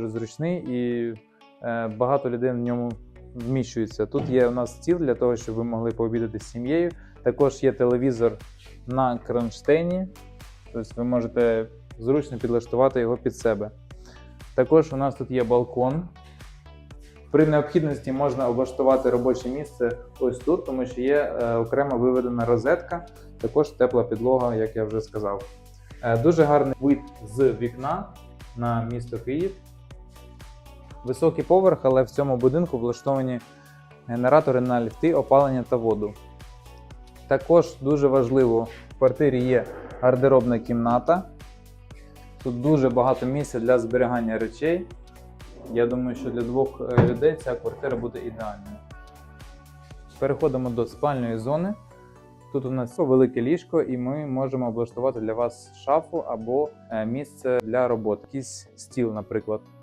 дуже зручний і е, багато людей в ньому вміщується. Тут є у нас стіл для того, щоб ви могли пообідати з сім'єю. Також є телевізор на кронштейні, тобто ви можете зручно підлаштувати його під себе. Також у нас тут є балкон. При необхідності можна облаштувати робоче місце ось тут, тому що є е, окремо виведена розетка, також тепла підлога, як я вже сказав. Е, дуже гарний вид з вікна на місто Київ. Високий поверх, але в цьому будинку влаштовані генератори на ліфти, опалення та воду. Також дуже важливо, в квартирі є гардеробна кімната. Тут дуже багато місця для зберігання речей. Я думаю, що для двох е, людей ця квартира буде ідеальною. Переходимо до спальної зони. Тут у нас велике ліжко, і ми можемо облаштувати для вас шафу або е, місце для роботи, якийсь стіл, наприклад.